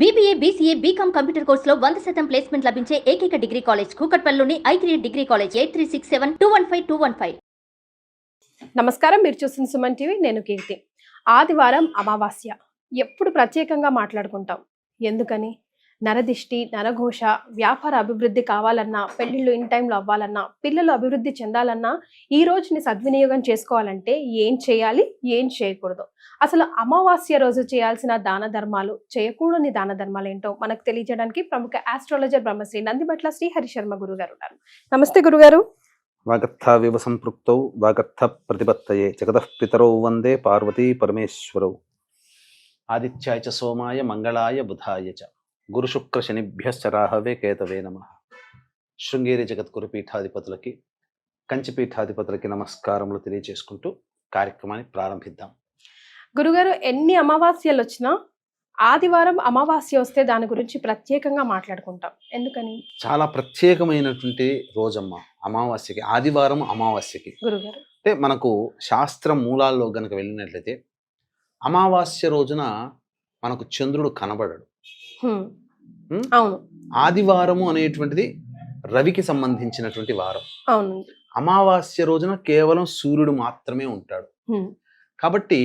BBA BCA BCom computer కోర్సులో వంద శాతం ప్లేస్మెంట్ లభించే ఏకైక degree college కూకట్పల్లిలోని I degree college eight three six seven two one five two one five నమస్కారం మీరు చూసిన సుమన్ టీవీ నేను కీర్తి. ఆదివారం అమావాస్య. ఎప్పుడు ప్రత్యేకంగా మాట్లాడుకుంటాం? ఎందుకని? నరదిష్టి నరఘోష వ్యాపార అభివృద్ధి కావాలన్నా పెళ్ళిళ్ళు ఇన్ టైంలో అవ్వాలన్నా పిల్లలు అభివృద్ధి చెందాలన్నా ఈ రోజుని సద్వినియోగం చేసుకోవాలంటే ఏం చేయాలి ఏం చేయకూడదు. అసలు అమావాస్య రోజు చేయాల్సిన దాన ధర్మాలు చేయకూడని దాన ధర్మాలు ఏంటో మనకు తెలియజేయడానికి ప్రముఖ ఆస్ట్రాలజర్ బ్రహ్మశ్రీ నందిబట్ల శ్రీహరి శర్మ గురుగారు ఉన్నారు. నమస్తే గురుగారు. వాగర్థావివ సంపృక్తౌ వాగర్థ ప్రతిపత్తయే జగతః పితరౌ వందే పార్వతీ పరమేశ్వరౌ. ఆదిత్యాయ చ సోమాయ మంగళాయ బుధాయ చ. గురుశుక్ర శనిభ్యశ్చ రాహవే కేతవే నమ. శృంగేరి జగద్గురు పీఠాధిపతులకి కంచి పీఠాధిపతులకి నమస్కారములు తెలియజేసుకుంటూ కార్యక్రమాన్ని ప్రారంభిద్దాం. గురుగారు ఎన్ని అమావాస్యలు వచ్చినా ఆదివారం అమావాస్య వస్తే దాని గురించి ప్రత్యేకంగా మాట్లాడుకుంటాం. ఎందుకని? చాలా ప్రత్యేకమైనటువంటి రోజమ్మ అమావాస్యకి ఆదివారం అమావాస్యకి. గురుగారు. అంటే మనకు శాస్త్ర మూలాల్లో గనక వెళ్ళినట్లయితే అమావాస్య రోజున మనకు చంద్రుడు కనబడడు? అవును. ఆదివారము అనేటువంటిది రవికి సంబంధించినటువంటి వారం. అవును అమావాస్య రోజున కేవలం సూర్యుడు మాత్రమే ఉంటాడు. కాబట్టి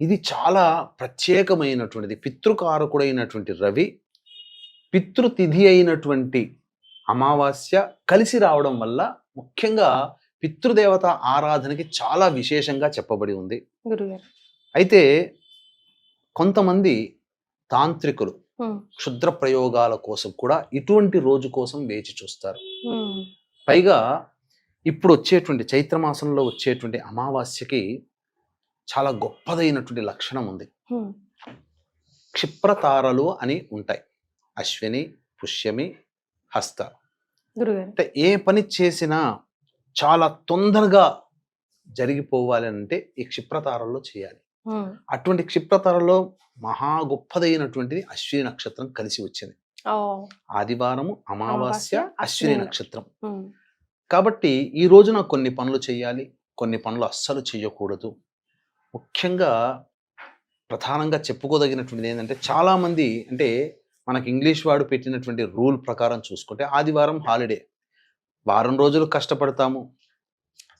ఇది చాలా ప్రత్యేకమైనటువంటిది. పితృకారకుడైనటువంటి రవి పితృతిథి అయినటువంటి అమావాస్య కలిసి రావడం వల్ల ముఖ్యంగా పితృదేవత ఆరాధనకి చాలా విశేషంగా చెప్పబడి ఉంది. అయితే కొంతమంది తాంత్రికులు. క్షుద్ర ప్రయోగాల కోసం కూడా ఇటువంటి రోజు కోసం వేచి చూస్తారు. పైగా ఇప్పుడు వచ్చేటువంటి చైత్రమాసంలో వచ్చేటువంటి అమావాస్యకి చాలా గొప్పదైనటువంటి లక్షణం ఉంది. క్షిప్రతారలు అని ఉంటాయి అశ్విని పుష్యమి హస్త అంటే ఏ పని చేసినా చాలా తొందరగా జరిగిపోవాలి అంటే ఈ క్షిప్రతారల్లో చేయాలి. అటువంటి క్షిప్రతారలో మహా గొప్పదైనటువంటిది అశ్విని నక్షత్రం కలిసి వచ్చింది. ఆదివారము అమావాస్య అశ్విని నక్షత్రం. కాబట్టి ఈ రోజున కొన్ని పనులు చేయాలి కొన్ని పనులు అస్సలు చేయకూడదు ముఖ్యంగా ప్రధానంగా చెప్పుకోదగినటువంటిది ఏంటంటే చాలా మంది అంటే మనకి ఇంగ్లీష్ వాడు పెట్టినటువంటి రూల్ ప్రకారం చూసుకుంటే ఆదివారం హాలిడే. వారం రోజులు కష్టపడతాము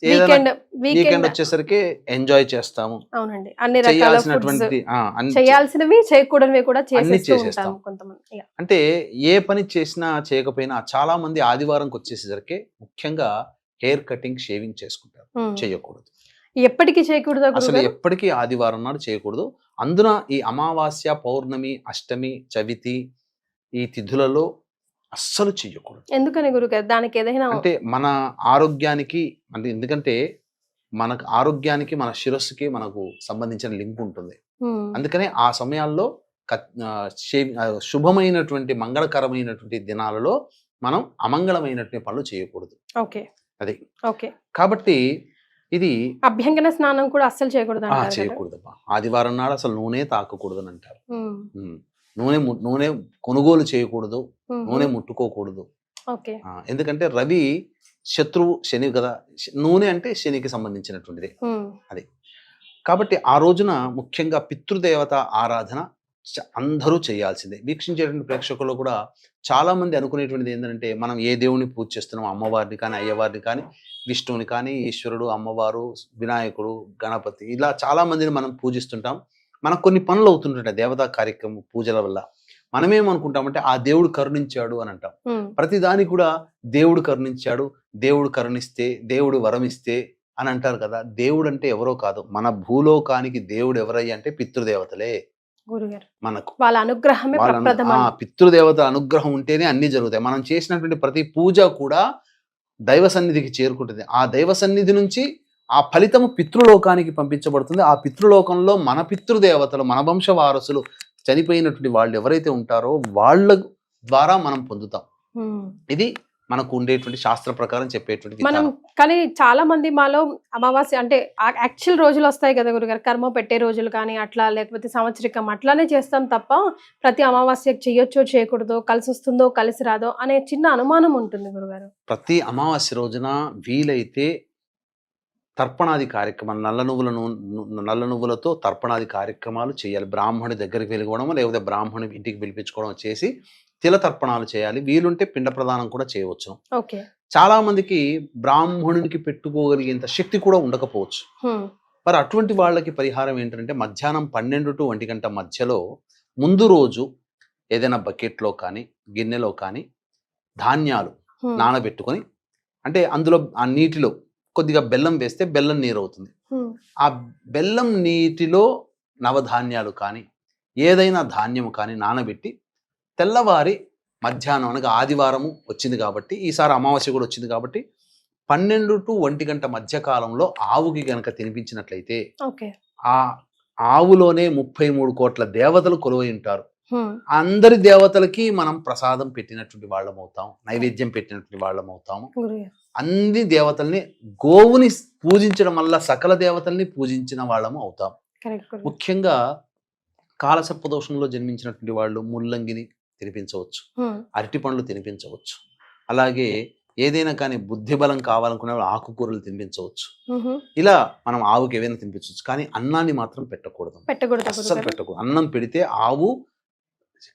వీకెండ్ వీకెండ్ వచ్చేసరికి ఎంజాయ్ చేస్తాము. అవునండి. అన్ని చేయాల్సినటువంటి అన్ని చేయాల్సినవి చేయకూడనివి కూడా చేసేస్తూ చేసేస్తాం. కొంతమంది. అంటే ఏ పని చేసినా చేయకపోయినా చాలా మంది ఆదివారంకి వచ్చేసరికి ముఖ్యంగా హెయిర్ కటింగ్ షేవింగ్ చేసుకుంటారు. హ్మ్. చేయకూడదు. ఎప్పటికీ చేయకూడదా అసలు ఎప్పటికీ ఆదివారం నాడు చేయకూడదు. అందున ఈ అమావాస్య పౌర్ణమి అష్టమి చవితి ఈ తిథులలో అస్సలు చేయకూడదు ఎందుకని గురుగారు దానికి ఏదైనా అంటే మన ఆరోగ్యానికి అంటే ఎందుకంటే మనకు ఆరోగ్యానికి మన శిరస్సుకి మనకు సంబంధించిన లింక్ ఉంటుంది. అందుకనే ఆ సమయాల్లో శుభమైనటువంటి మంగళకరమైనటువంటి దినాలలో మనం అమంగళమైనటువంటి పనులు చేయకూడదు ఓకే అది. ఓకే కాబట్టి ఇది అభ్యంగన స్నానం కూడా అస్సలు చేయకూడదు? చేయకూడదమ్మా ఆదివారం నాడు అసలు నూనె తాకకూడదని అంటారు. నూనె నూనె కొనుగోలు చేయకూడదు. నూనె ముట్టుకోకూడదు. ఎందుకంటే రవి శత్రువు శని కదా నూనె అంటే శనికి సంబంధించినటువంటిది. హ్మ్. కాబట్టి ఆ రోజున ముఖ్యంగా పితృదేవత ఆరాధన అందరూ చేయాల్సిందే. వీక్షించేటువంటి ప్రేక్షకులు కూడా చాలా మంది అనుకునేటువంటిది ఏంటంటే మనం ఏ దేవుని పూజ చేస్తున్నాం అమ్మవారిని కానీ అయ్యవారిని కానీ విష్ణువుని కానీ ఈశ్వరుడు అమ్మవారు వినాయకుడు గణపతి ఇలా చాలా మందిని మనం పూజిస్తుంటాం. మనకు కొన్ని పనులు అవుతుంటాయి దేవతా కార్యక్రమం పూజల వల్ల. మనమేమనుకుంటామంటే ఆ దేవుడు కరుణించాడు అని అంటాం. ప్రతి దానికి కూడా దేవుడు కరుణించాడు దేవుడు కరుణిస్తే దేవుడు వరమిస్తే అని అంటారు కదా. దేవుడు అంటే ఎవరో కాదు. మన భూలోకానికి దేవుడు ఎవరయ్య అంటే పితృదేవతలే. గురుగారు. మనకు. వాళ్ళ అనుగ్రహమే పితృదేవత అనుగ్రహం ఉంటేనే అన్ని జరుగుతాయి. మనం చేసినటువంటి ప్రతి పూజ కూడా దైవ సన్నిధికి చేరుకుంటుంది. ఆ దైవ సన్నిధి నుంచి ఆ ఫలితము పితృలోకానికి పంపించబడుతుంది ఆ పితృలోకంలో మన పితృదేవతలు మన వంశ వారసులు చనిపోయినటువంటి వాళ్ళు ఎవరైతే ఉంటారో వాళ్ళ ద్వారా మనం పొందుతాం. ఇది మనకు ఉండేటువంటి శాస్త్ర ప్రకారం చెప్పేటువంటి మనం. కానీ చాలా మంది మాలో అమావాస్య అంటే యాక్చువల్ రోజులు వస్తాయి కదా గురుగారు కర్మ పెట్టే రోజులు కానీ అట్లా లేకపోతే సంవత్సరికం అట్లానే చేస్తాం తప్ప ప్రతి అమావాస్యకి చేయొచ్చో చేయకూడదో కలిసి వస్తుందో కలిసి రాదో అనే చిన్న అనుమానం ఉంటుంది గురుగారు ప్రతి అమావాస్య రోజున వీలైతే తర్పణాది కార్యక్రమాలు నల్ల నువ్వుల నల్ల నువ్వులతో తర్పణాది కార్యక్రమాలు చేయాలి. బ్రాహ్మణి దగ్గరికి వెలుగడం లేకపోతే బ్రాహ్మణి ఇంటికి పిలిపించుకోవడం చేసి తిల తర్పణాలు చేయాలి. వీలుంటే పిండ ప్రదానం కూడా చేయవచ్చు. ఓకే. చాలా మందికి బ్రాహ్మణునికి పెట్టుకోగలిగేంత శక్తి కూడా ఉండకపోవచ్చు. మరి అటువంటి వాళ్ళకి పరిహారం ఏంటంటే మధ్యాహ్నం పన్నెండు టు ఒంటి గంట మధ్యలో ముందు రోజు ఏదైనా బకెట్లో కానీ గిన్నెలో కానీ ధాన్యాలు. నానబెట్టుకొని అంటే అందులో ఆ నీటిలో కొద్దిగా బెల్లం వేస్తే బెల్లం నీరు అవుతుంది. ఆ బెల్లం నీటిలో నవధాన్యాలు కానీ ఏదైనా ధాన్యం కానీ నానబెట్టి తెల్లవారి మధ్యాహ్నం అనగా ఆదివారము వచ్చింది కాబట్టి ఈసారి అమావాస్య కూడా వచ్చింది కాబట్టి పన్నెండు టు ఒంటి గంట మధ్య కాలంలో ఆవుకి గనక తినిపించినట్లయితే ఆ ఆవులోనే ముప్పై మూడు కోట్ల దేవతలు కొలువై ఉంటారు. అందరి దేవతలకి మనం ప్రసాదం పెట్టినటువంటి వాళ్ళం అవుతాం నైవేద్యం పెట్టినటువంటి వాళ్ళం అవుతాము అన్ని దేవతల్ని గోవుని పూజించడం వల్ల సకల దేవతల్ని పూజించిన వాళ్ళము అవుతాం ముఖ్యంగా కాలసర్ప దోషంలో జన్మించినటువంటి వాళ్ళు ముల్లంగిని తినిపించవచ్చు. అరటి పండ్లు తినిపించవచ్చు అలాగే ఏదైనా కానీ బుద్ధి బలం కావాలనుకునే వాళ్ళు ఆకుకూరలు తినిపించవచ్చు. ఇలా మనం ఆవుకి ఏవైనా తినిపించవచ్చు కానీ అన్నాన్ని మాత్రం పెట్టకూడదు పెట్టకూడదు అస్సలు పెట్టకూడదు అన్నం పెడితే ఆవు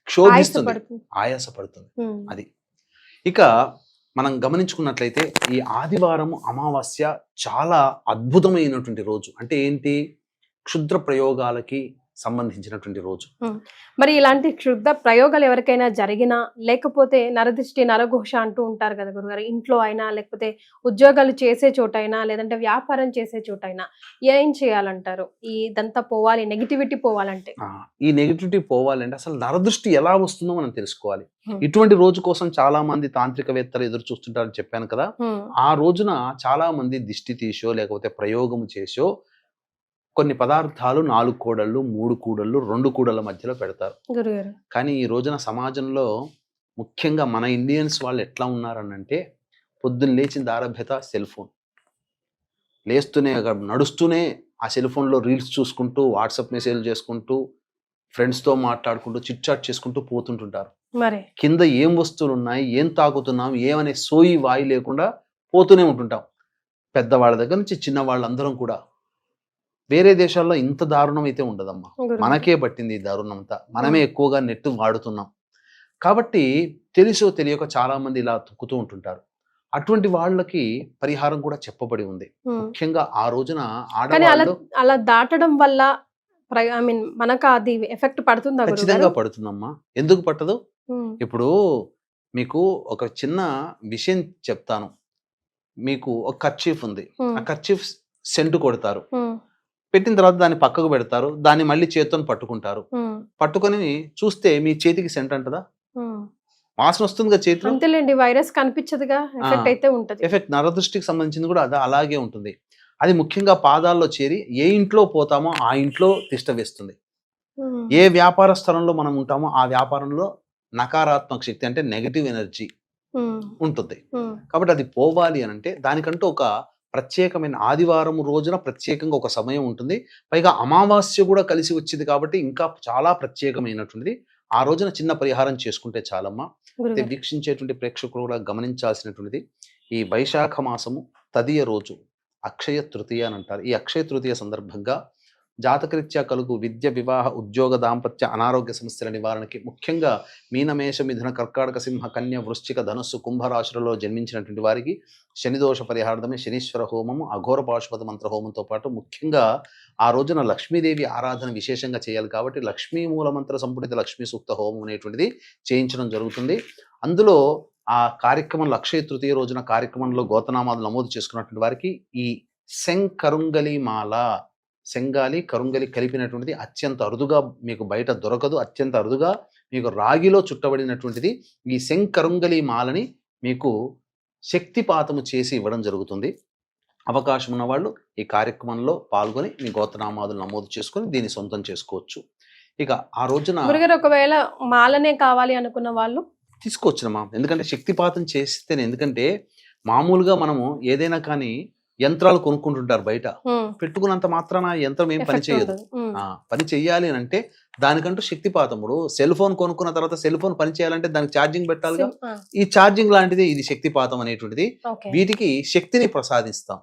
క్షోభిస్తుంది ఆయాసపడుతుంది. ఆయాసపడుతుంది హ్మ్. అది ఇక మనం గమనించుకున్నట్లయితే ఈ ఆదివారం అమావాస్య చాలా అద్భుతమైనటువంటి రోజు. అంటే ఏంటి? క్షుద్ర ప్రయోగాలకి సంబంధించినటువంటి రోజు. మరి ఇలాంటి క్షుద్ధ ప్రయోగాలు ఎవరికైనా జరిగినా లేకపోతే నరదృష్టి నరఘోష అంటూ ఉంటారు కదా గురుగారు ఇంట్లో అయినా లేకపోతే ఉద్యోగాలు చేసే చోటైనా లేదంటే వ్యాపారం చేసే చోటైనా ఏం చేయాలంటారు? ఈ ఇదంతా పోవాలి నెగిటివిటీ పోవాలంటే? ఈ నెగిటివిటీ పోవాలంటే అసలు నరదృష్టి ఎలా వస్తుందో మనం తెలుసుకోవాలి. ఇటువంటి రోజు కోసం చాలా మంది తాంత్రికవేత్తలు ఎదురు చూస్తుంటారని చెప్పాను కదా. ఆ రోజున చాలా మంది దిష్టి తీసో లేకపోతే ప్రయోగము చేసో కొన్ని పదార్థాలు నాలుగు కూడళ్ళు మూడు కూడళ్ళు రెండు కూడళ్ళ మధ్యలో పెడతారు. కానీ ఈ రోజున సమాజంలో ముఖ్యంగా మన ఇండియన్స్ వాళ్ళు ఎట్లా ఉన్నారనంటే పొద్దున్న లేచిన దారభ్యత సెల్ ఫోన్. లేస్తూనే నడుస్తూనే ఆ సెల్ ఫోన్లో రీల్స్ చూసుకుంటూ వాట్సాప్ మెసేజ్లు చేసుకుంటూ ఫ్రెండ్స్తో మాట్లాడుకుంటూ చిట్ చాట్ చేసుకుంటూ పోతుంటుంటారు. మరి. కింద ఏం వస్తువులు ఉన్నాయి ఏం తాకుతున్నాం ఏమనే సోయి వాయి లేకుండా పోతూనే ఉంటుంటాం. పెద్దవాళ్ళ దగ్గర నుంచి చిన్న వాళ్ళందరం కూడా వేరే దేశాల్లో ఇంత దారుణం అయితే ఉండదమ్మా. మనకే పట్టింది ఈ దారుణం అంతా మనమే ఎక్కువగా నెట్ వాడుతున్నాం. కాబట్టి తెలుసో తెలియక చాలా మంది ఇలా తొక్కుతూ ఉంటుంటారు. అటువంటి వాళ్ళకి పరిహారం కూడా చెప్పబడి ఉంది. ముఖ్యంగా ఆ రోజున అలా ఆడవాళ్ళు అలా దాటడం వల్ల ఐ మీన్ మనకు అది ఎఫెక్ట్ పడుతుందా ఖచ్చితంగా పడుతుందమ్మా. ఎందుకు పట్టదు. ఇప్పుడు మీకు ఒక చిన్న విషయం చెప్తాను. మీకు ఒక కర్చీఫ్ ఉంది. ఆ కర్చీఫ్ సెంటు కొడతారు. పెట్టిన తర్వాత దాన్ని పక్కకు పెడతారు దాన్ని మళ్ళీ చేత్తో పట్టుకుంటారు. పట్టుకొని చూస్తే మీ చేతికి సెంట్ అంటదా. వాసన వస్తుంది కదా చేతిలో అంతేలేండి వైరస్ కనిపించదుగా ఎఫెక్ట్. అయితే ఉంటది ఎఫెక్ట్ నరదృష్టికి సంబంధించింది కూడా అది అలాగే ఉంటుంది అది ముఖ్యంగా పాదాల్లో చేరి ఏ ఇంట్లో పోతామో ఆ ఇంట్లో తిష్ట వేస్తుంది. ఏ వ్యాపార స్థలంలో మనం ఉంటామో ఆ వ్యాపారంలో నకారాత్మక శక్తి అంటే నెగటివ్ ఎనర్జీ. ఉంటుంది. కాబట్టి అది పోవాలి అని అంటే దానికంటూ ఒక ప్రత్యేకమైన ఆదివారం రోజున ప్రత్యేకంగా ఒక సమయం ఉంటుంది. పైగా అమావాస్య కూడా కలిసి వచ్చింది కాబట్టి ఇంకా చాలా ప్రత్యేకమైనటువంటిది. ఆ రోజున చిన్న పరిహారం చేసుకుంటే చాలమ్మా. అయితే. వీక్షించేటువంటి ప్రేక్షకులు కూడా గమనించాల్సినటువంటిది. ఈ వైశాఖ మాసము తదియ రోజు అక్షయ తృతీయ అని అంటారు. ఈ అక్షయ తృతీయ సందర్భంగా జాతకరీత్యా కలుగు విద్య వివాహ ఉద్యోగ దాంపత్య అనారోగ్య సమస్యల నివారణకి ముఖ్యంగా మీనమేష మిథున కర్కాటక సింహ కన్య వృశ్చిక ధనుస్సు కుంభరాశులలో జన్మించినటువంటి వారికి శనిదోష పరిహార్థమే శనీశ్వర హోమము అఘోర పాశుపత మంత్ర హోమంతో పాటు ముఖ్యంగా ఆ రోజున లక్ష్మీదేవి ఆరాధన విశేషంగా చేయాలి కాబట్టి లక్ష్మీ మూలమంత్ర సంపుటిత లక్ష్మీ సూక్త హోమం అనేటువంటిది చేయించడం జరుగుతుంది. అందులో ఆ కార్యక్రమంలో అక్షయ తృతీయ రోజున కార్యక్రమంలో గోతనామాలు నమోదు చేసుకున్నటువంటి వారికి ఈ శంకరుంగలి మాల శంగాలి కరుంగలి కలిపినటువంటిది అత్యంత అరుదుగా మీకు బయట దొరకదు. అత్యంత అరుదుగా మీకు రాగిలో చుట్టబడినటువంటిది ఈ శంకరుంగలి మాలని మీకు శక్తిపాతము చేసి ఇవ్వడం జరుగుతుంది. అవకాశం ఉన్న వాళ్ళు ఈ కార్యక్రమంలో పాల్గొని మీ గోత్రనామాదులు నమోదు చేసుకొని దీన్ని సొంతం చేసుకోవచ్చు. ఇక ఆ రోజున ఒకవేళ మాలనే కావాలి అనుకున్న వాళ్ళు? తీసుకోవచ్చునమ్మా ఎందుకంటే శక్తిపాతం చేస్తేనే ఎందుకంటే మామూలుగా మనము ఏదైనా కానీ యంత్రాలు కొనుక్కుంటుంటారు బయట. పెట్టుకున్నంత మాత్రాన యంత్రం ఏం పని చేయదు. పని చెయ్యాలి అని అంటే దానికంటూ శక్తిపాతముడు. సెల్ ఫోన్ కొనుక్కున్న తర్వాత సెల్ ఫోన్ పని చేయాలంటే దానికి ఛార్జింగ్ పెట్టాలిగా. ఆ, ఈ ఛార్జింగ్ లాంటిది ఇది శక్తిపాతం అనేటువంటిది. వీటికి శక్తిని ప్రసాదిస్తాం.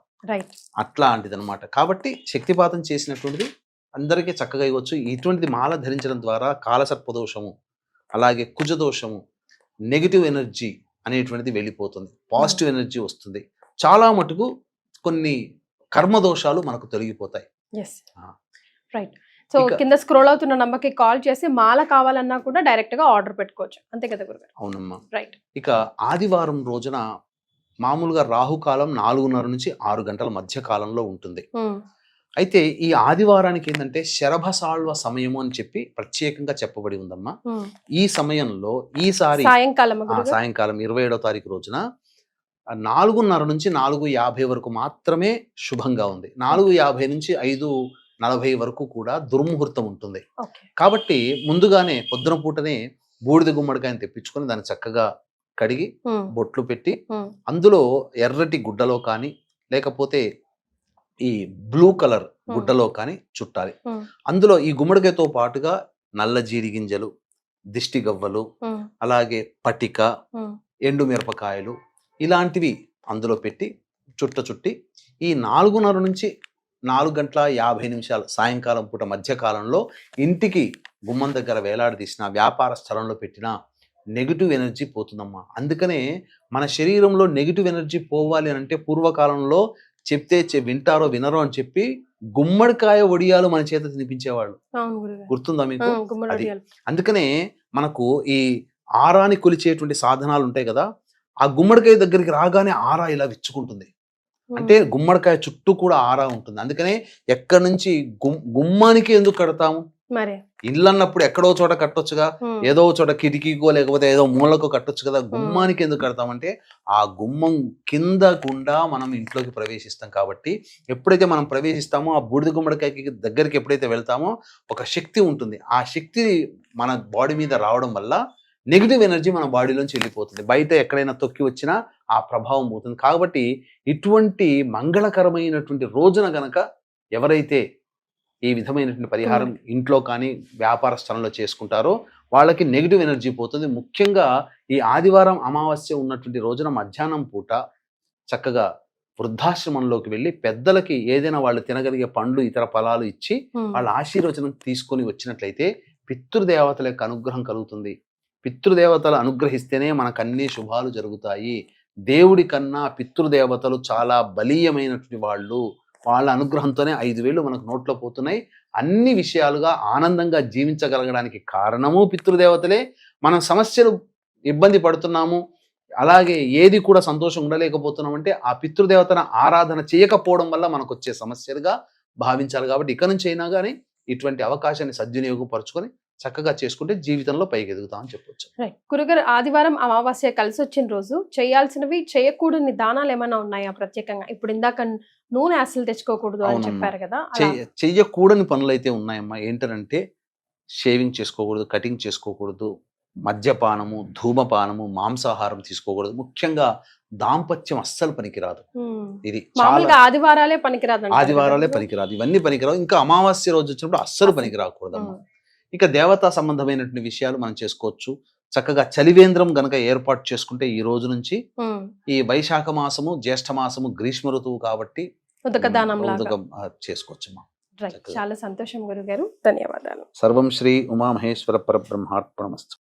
అట్లాంటిది అనమాట కాబట్టి శక్తిపాతం చేసినటువంటిది అందరికీ చక్కగా ఇవ్వచ్చు. ఇటువంటిది మాల ధరించడం ద్వారా కాలసర్పదోషము అలాగే కుజదోషము నెగిటివ్ ఎనర్జీ అనేటువంటిది వెళ్ళిపోతుంది. పాజిటివ్ ఎనర్జీ వస్తుంది. చాలా మటుకు కొన్ని కర్మదోషాలు మనకు తొలగిపోతాయి. రైట్ సో కింద స్క్రోల్ అవుతున్న నంబర్కి కాల్ చేసి మాల కావాలన్నా కూడా డైరెక్ట్గా ఆర్డర్ పెట్టుకోవచ్చు. అంతే కదా గురుగారు? అవునమ్మా. రైట్ ఇక ఆదివారం రోజున మామూలుగా రాహుకాలం నాలుగున్నర నుంచి ఆరు గంటల మధ్య కాలంలో ఉంటుంది అయితే ఈ ఆదివారానికి ఏంటంటే శరభసాళ్వ సమయము అని చెప్పి ప్రత్యేకంగా చెప్పబడి ఉందమ్మా. ఈ సమయంలో ఈసారి సాయంకాలం సాయంకాలం ఇరవై ఏడో తారీఖు రోజున నాలుగున్నర నుంచి నాలుగు యాభై వరకు మాత్రమే శుభంగా ఉంది. నాలుగు యాభై నుంచి ఐదు నలభై వరకు కూడా దుర్ముహూర్తం ఉంటుంది. కాబట్టి ముందుగానే పొద్దున పూటనే బూడిద గుమ్మడికాయని తెప్పించుకొని దాన్ని చక్కగా కడిగి బొట్లు పెట్టి అందులో ఎర్రటి గుడ్డలో కానీ లేకపోతే ఈ బ్లూ కలర్ గుడ్డలో కానీ చుట్టాలి. అందులో ఈ గుమ్మడికాయతో పాటుగా నల్ల జీడి గింజలు దిష్టి గవ్వలు అలాగే పటిక ఎండు మిరపకాయలు ఇలాంటివి అందులో పెట్టి చుట్ట చుట్టి ఈ నాలుగున్నర నుంచి నాలుగు గంటల యాభై నిమిషాలు సాయంకాలం పూట మధ్యకాలంలో ఇంటికి గుమ్మం దగ్గర వేలాడదీసిన వ్యాపార స్థలంలో పెట్టిన నెగిటివ్ ఎనర్జీ పోతుందమ్మా అందుకనే మన శరీరంలో నెగిటివ్ ఎనర్జీ పోవాలి అని అంటే పూర్వకాలంలో చెప్తే చె- వింటారో వినరో అని చెప్పి గుమ్మడికాయ ఒడియాలు మన చేత తినిపించేవాళ్ళు గుర్తుందా మీకు అది. వడియాలు. అందుకనే మనకు ఈ ఆరాని కొలిచేటువంటి సాధనాలు ఉంటాయి కదా ఆ గుమ్మడికాయ దగ్గరికి రాగానే ఆరా ఇలా విచ్చుకుంటుంది. అంటే గుమ్మడికాయ చుట్టూ కూడా ఆరా ఉంటుంది. అందుకనే ఎక్కడి నుంచి గుమ్ గుమ్మానికి ఎందుకు కడతాము? మరే. ఇల్లు అన్నప్పుడు ఎక్కడో చోట కట్టొచ్చుగా? ఏదో చోట కిటికీకో లేకపోతే ఏదో మూలకో కట్టొచ్చు కదా? గుమ్మానికి ఎందుకు కడతామంటే ఆ గుమ్మం కింద గుండా మనం ఇంట్లోకి ప్రవేశిస్తాం కాబట్టి ఎప్పుడైతే మనం ప్రవేశిస్తామో ఆ బూడిద గుమ్మడికాయకి దగ్గరికి ఎప్పుడైతే వెళ్తామో ఒక శక్తి ఉంటుంది. ఆ శక్తి మన బాడీ మీద రావడం వల్ల నెగిటివ్ ఎనర్జీ మన బాడీలోంచి వెళ్ళిపోతుంది. బయట ఎక్కడైనా తొక్కి వచ్చినా ఆ ప్రభావం పోతుంది. కాబట్టి ఇటువంటి మంగళకరమైనటువంటి రోజున గనక ఎవరైతే ఈ విధమైనటువంటి పరిహారం ఇంట్లో కానీ వ్యాపార స్థలంలో చేసుకుంటారో వాళ్ళకి నెగిటివ్ ఎనర్జీ పోతుంది. ముఖ్యంగా ఈ ఆదివారం అమావాస్య ఉన్నటువంటి రోజున మధ్యాహ్నం పూట చక్కగా వృద్ధాశ్రమంలోకి వెళ్ళి పెద్దలకి ఏదైనా వాళ్ళు తినగలిగే పండ్లు ఇతర ఫలాలు ఇచ్చి వాళ్ళ ఆశీర్వచనం తీసుకొని వచ్చినట్లయితే పితృదేవతల యొక్క అనుగ్రహం కలుగుతుంది. పితృదేవతలు అనుగ్రహిస్తేనే మనకు శుభాలు జరుగుతాయి. దేవుడి కన్నా పితృదేవతలు చాలా బలీయమైనటువంటి వాళ్ళు. వాళ్ళ అనుగ్రహంతోనే ఐదు వేలు మనకు నోట్లో పోతున్నాయి. అన్ని విషయాలుగా ఆనందంగా జీవించగలగడానికి కారణము పితృదేవతలే. మనం సమస్యలు ఇబ్బంది పడుతున్నాము. అలాగే ఏది కూడా సంతోషం ఉండలేకపోతున్నాం అంటే ఆ పితృదేవతను ఆరాధన చేయకపోవడం వల్ల మనకు వచ్చే సమస్యలుగా భావించాలి కాబట్టి ఇక నుంచి అయినా కానీ ఇటువంటి అవకాశాన్ని సద్వినియోగపరచుకొని చక్కగా చేసుకుంటే జీవితంలో పైకి ఎదుగుతామని చెప్పొచ్చు. రైట్ గురుగారు ఆదివారం అమావాస్య కలిసి వచ్చిన రోజు చేయాల్సినవి చేయకూడని దానాలు ఏమైనా ఉన్నాయా ప్రత్యేకంగా? ఇప్పుడు ఇందాక నూనె అసలు తెచ్చుకోకూడదు అని. చెప్పారు కదా చెయ్యకూడని పనులు అయితే ఉన్నాయమ్మా. ఏంటంటే షేవింగ్ చేసుకోకూడదు కటింగ్ చేసుకోకూడదు మద్యపానము ధూమపానము మాంసాహారం తీసుకోకూడదు. ముఖ్యంగా దాంపత్యం అస్సలు పనికిరాదు. ఇది ఆదివారాలే పనికిరాదు ఆదివారాలే? పనికిరాదు. ఇవన్నీ పనికిరావు. ఇంకా అమావాస్య రోజు వచ్చినప్పుడు అస్సలు పనికిరాకూడదమ్మా. ఉమ్. ఇక దేవతా సంబంధమైనటువంటి విషయాలు మనం చేసుకోవచ్చు. చక్కగా చలివేంద్రం గనక ఏర్పాటు చేసుకుంటే ఈ రోజు నుంచి. ఈ వైశాఖ మాసము జ్యేష్ఠ మాసము గ్రీష్మ ఋతువు కాబట్టి చేసుకోవచ్చమ్మా. చక్కగా. చాలా సంతోషం గురుగారు. ధన్యవాదాలు. సర్వం శ్రీ ఉమామహేశ్వర పరబ్రహ్మార్పణమస్తు.